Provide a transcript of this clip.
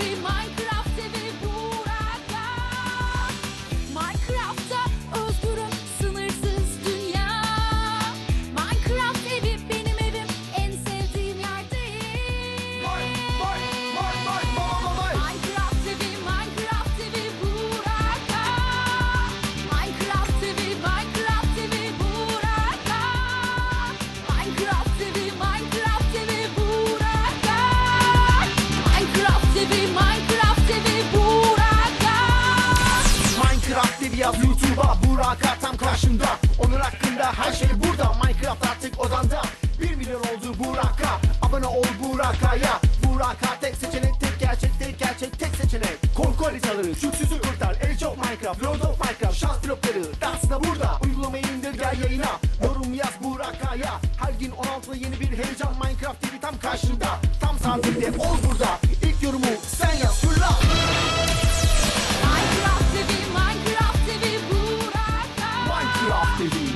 be my yaz YouTube'a Buraka tam karşımda. Onun hakkında her şey burada. Minecraft artık odanda. 1 milyon oldu Buraka. Abone ol Buraka'ya Buraka tek seçenek tek gerçek tek gerçek tek seçenek. Korku haritaları Şüksüzü kurtar. Age of Minecraft World of Minecraft Şans blokları. Dans da burada. Uygulamayı indir gel yayına. Yorum yaz Buraka'ya Her gün 16'da yeni bir heyecan Minecraft TV tam karşında Tam saatinde ol activity.